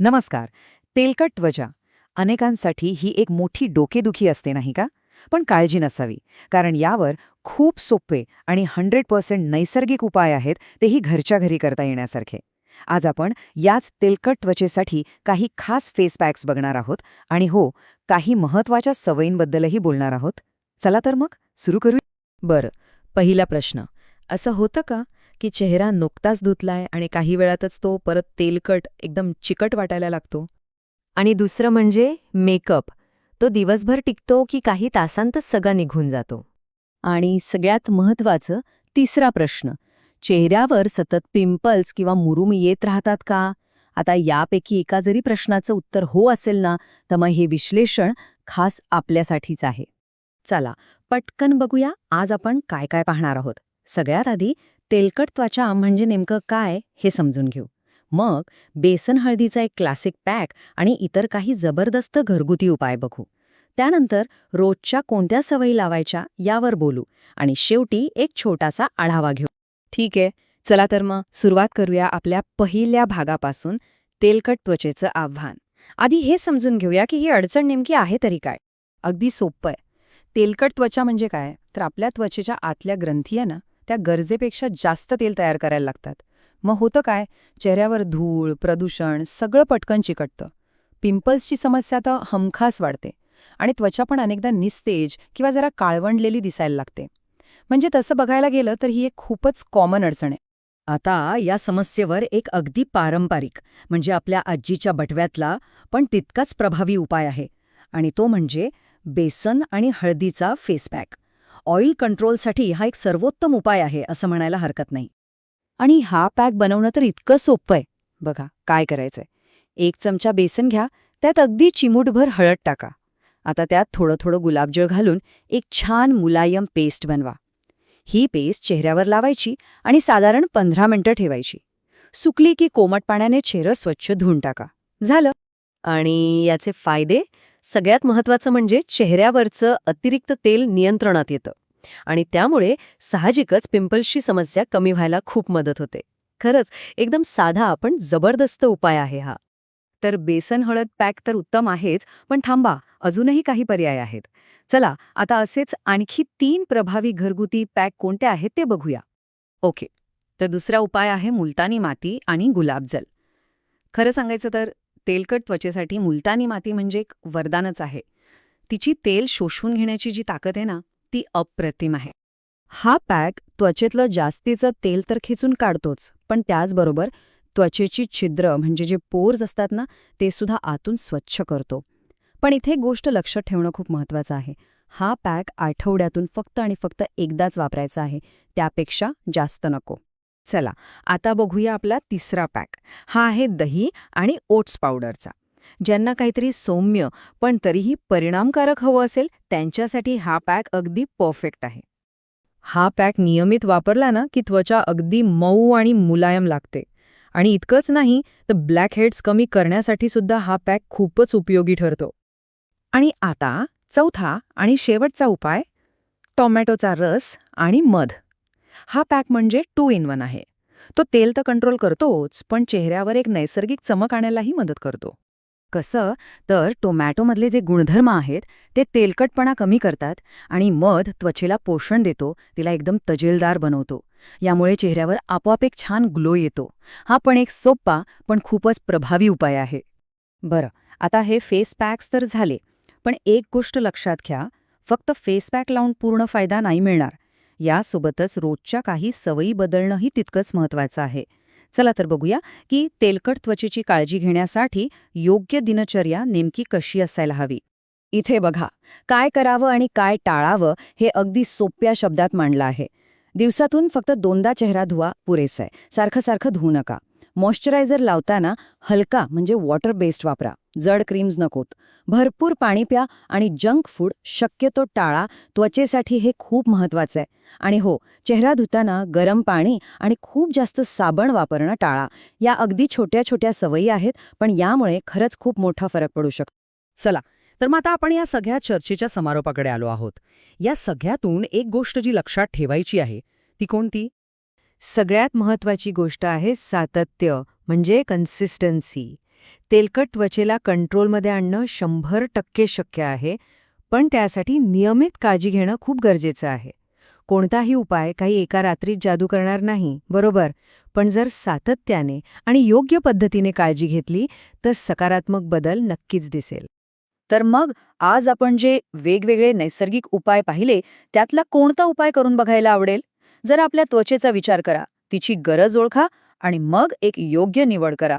नमस्कार. तेलकट त्वचा अनेकांसाठी ही एक मोठी डोकेदुखी असते नाही का? पण काळजी नसावी कारण यावर खूप सोपे आणि हंड्रेड पर्सेंट नैसर्गिक उपाय आहेत तेही घरच्या घरी करता येण्यासारखे. आज आपण याच तेलकट त्वचेसाठी काही खास फेस पॅक्स बघणार आहोत आणि हो काही महत्त्वाच्या सवयींबद्दलही बोलणार आहोत. चला तर मग सुरू करू बरं पहिला प्रश्न. असं होतं का की चेहरा नुकताच धुतलाय आणि काही वेळातच तो परत तेलकट एकदम चिकट वाटायला लागतो. आणि दुसरं म्हणजे मेकअप. तो दिवसभर टिकतो की काही तासांतच सगळा निघून जातो. आणि सगळ्यात महत्वाचं तिसरा प्रश्न. चेहऱ्यावर सतत पिंपल्स किंवा मुरुम येत राहतात का? आता यापैकी एका जरी प्रश्नाचं उत्तर हो असेल ना तर मग हे विश्लेषण खास आपल्यासाठीच आहे. चला पटकन बघूया आज आपण काय काय पाहणार आहोत. सगळ्यात आधी तेलकट त्वचा म्हणजे नेमकं काय हे समजून घेऊ. मग बेसन हळदीचा एक क्लासिक पॅक आणि इतर काही जबरदस्त घरगुती उपाय बघू. त्यानंतर रोजच्या कोणत्या सवयी लावायच्या यावर बोलू आणि शेवटी एक छोटासा आढावा घेऊ. ठीक आहे चला तर मग सुरुवात करूया आपल्या पहिल्या भागापासून तेलकट त्वचेचं आव्हान. आधी हे समजून घेऊया की ही अडचण नेमकी आहे तरी काय. अगदी सोपं आहे. तेलकट त्वचा म्हणजे काय? तर आपल्या त्वचेच्या आतल्या ग्रंथी आहे ना त्या गरजेपेक्षा जास्त तेल तयार करायला लागतात. मग होतं काय? चेहऱ्यावर धूळ प्रदूषण सगळं पटकन चिकटतं. पिंपल्सची समस्या तर हमखास वाढते आणि त्वचा पण अनेकदा निस्तेज किंवा जरा काळवंडलेली दिसायला लागते. म्हणजे तसं बघायला गेलं तर ही एक खूपच कॉमन अडचण आहे. आता या समस्येवर एक अगदी पारंपरिक म्हणजे आपल्या आजीच्या बटव्यातला पण तितकाच प्रभावी उपाय आहे. आणि तो म्हणजे बेसन आणि हळदीचा फेस पॅक ऑइल कंट्रोलसाठी हा एक सर्वोत्तम उपाय आहे असं म्हणायला हरकत नाही. आणि हा पॅक बनवणं तर इतकं सोपं आहे. बघा काय करायचंय. एक चमचा बेसन घ्या त्यात अगदी चिमूटभर हळद टाका. आता त्यात थोडं थोडं गुलाबजळ घालून एक छान मुलायम पेस्ट बनवा. ही पेस्ट चेहऱ्यावर लावायची आणि साधारण पंधरा मिनिटं ठेवायची. सुकली की कोमट पाण्याने चेहरं स्वच्छ धुवून टाका. झालं. आणि याचे फायदे सगळ्यात महत्वाचं म्हणजे चेहऱ्यावरचं अतिरिक्त तेल नियंत्रणात येतं. आणि त्यामुळे साहजिकच पिंपल्सची समस्या कमी व्हायला खूप मदत होते. खरंच एकदम साधा पण जबरदस्त उपाय आहे हा. तर बेसन हळद पॅक तर उत्तम आहेच पण थांबा अजूनही काही पर्याय आहेत. चला आता असेच आणखी तीन प्रभावी घरगुती पॅक कोणते आहेत ते बघूया. ओके तर दुसरा उपाय आहे मुलतानी माती आणि गुलाबजल. खरं सांगायचं तर तेलकट त्वचेसाठी मुलतानी माती म्हणजे एक वरदानच आहे. तिची तेल शोषून घेण्याची जी ताकद आहे ना ती अप्रतिम आहे. हा पॅक त्वचेतलं जास्तीचं तेल तर खेचून काढतोच पण त्याचबरोबर त्वचेची छिद्र म्हणजे जे पोर्स असतात ना ते सुद्धा आतून स्वच्छ करतो. पण इथे गोष्ट लक्षात ठेवणं खूप महत्वाचं आहे. हा पॅक आठवड्यातून फक्त आणि फक्त एकदाच वापरायचा आहे त्यापेक्षा जास्त नको. चला आता बघूया आपला तिसरा पॅक. हा आहे दही आणि ओट्स पावडरचा. ज्यांना काहीतरी सौम्य पण तरीही परिणामकारक हवं असेल त्यांच्यासाठी हा पॅक अगदी परफेक्ट आहे. हा पॅक नियमित वापरला ना की त्वचा अगदी मऊ आणि मुलायम लागते. आणि इतकंच नाही तर ब्लॅक हेड्स कमी करण्यासाठी सुद्धा हा पॅक खूपच उपयोगी ठरतो. आणि आता चौथा आणि शेवटचा उपाय टोमॅटोचा रस आणि मध. हा पॅक म्हणजे टू इन वन आहे. तो तेल तर कंट्रोल करतोच पण चेहऱ्यावर एक नैसर्गिक चमक आणायलाही मदत करतो. कसं? तर टोमॅटोमधले जे गुणधर्म आहेत ते तेलकटपणा कमी करतात आणि मध त्वचेला पोषण देतो तिला एकदम तजेलदार बनवतो. यामुळे चेहऱ्यावर आपोआप एक छान ग्लो येतो. हा पण एक सोप्पा पण खूपच प्रभावी उपाय आहे. बरं आता हे फेस पॅक्स तर झाले पण एक गोष्ट लक्षात घ्या फक्त फेस पॅक लावून पूर्ण फायदा नाही मिळणार. यासोबतच रोजच्या काही सवयी बदलणंही तितकंच महत्त्वाचं आहे. चला तर बघूया की तेलकट त्वचेची काळजी घेण्यासाठी योग्य दिनचर्या नेमकी कशी असायला हवी. इथे बघा काय करावं आणि काय टाळावं हे अगदी सोप्या शब्दात मांडलं आहे. दिवसातून फक्त दोनदा चेहरा धुवा पुरेसं आहे. सारखं सारखं धुवू नका. मॉइश्चरायझर लावताना हलका म्हणजे वॉटर बेस्ड वापरा. जड क्रीम्स नकोत. भरपूर पाणी प्या आणि जंक फूड शक्यतो टाळा. त्वचेसाठी हे खूप महत्वाचं आहे. आणि हो चेहरा धुताना गरम पाणी आणि खूप जास्त साबण वापरणं टाळा. या अगदी छोट्या छोट्या सवयी आहेत पण यामुळे खरंच खूप मोठा फरक पडू शकतो. चला तर मग आता आपण या सगळ्या चर्चेच्या समारोपाकडे आलो आहोत. या सगळ्यातून एक गोष्ट जी लक्षात ठेवायची आहे ती कोणती? सगळ्यात महत्त्वाची गोष्ट आहे सातत्य म्हणजे कन्सिस्टन्सी तेलकट त्वचेला कंट्रोलमध्ये आणणं शंभर टक्के शक्य आहे पण त्यासाठी नियमित काळजी घेणं खूप गरजेचं आहे. कोणताही उपाय काही एका रात्रीत जादू करणार नाही बरोबर पण जर सातत्याने आणि योग्य पद्धतीने काळजी घेतली तर सकारात्मक बदल नक्कीच दिसेल. तर मग आज आपण जे वेगवेगळे नैसर्गिक उपाय पाहिले त्यातला कोणता उपाय करून बघायला आवडेल? जर आपल्या त्वचेचा विचार करा तिची गरज ओळखा आणि मग एक योग्य निवड करा.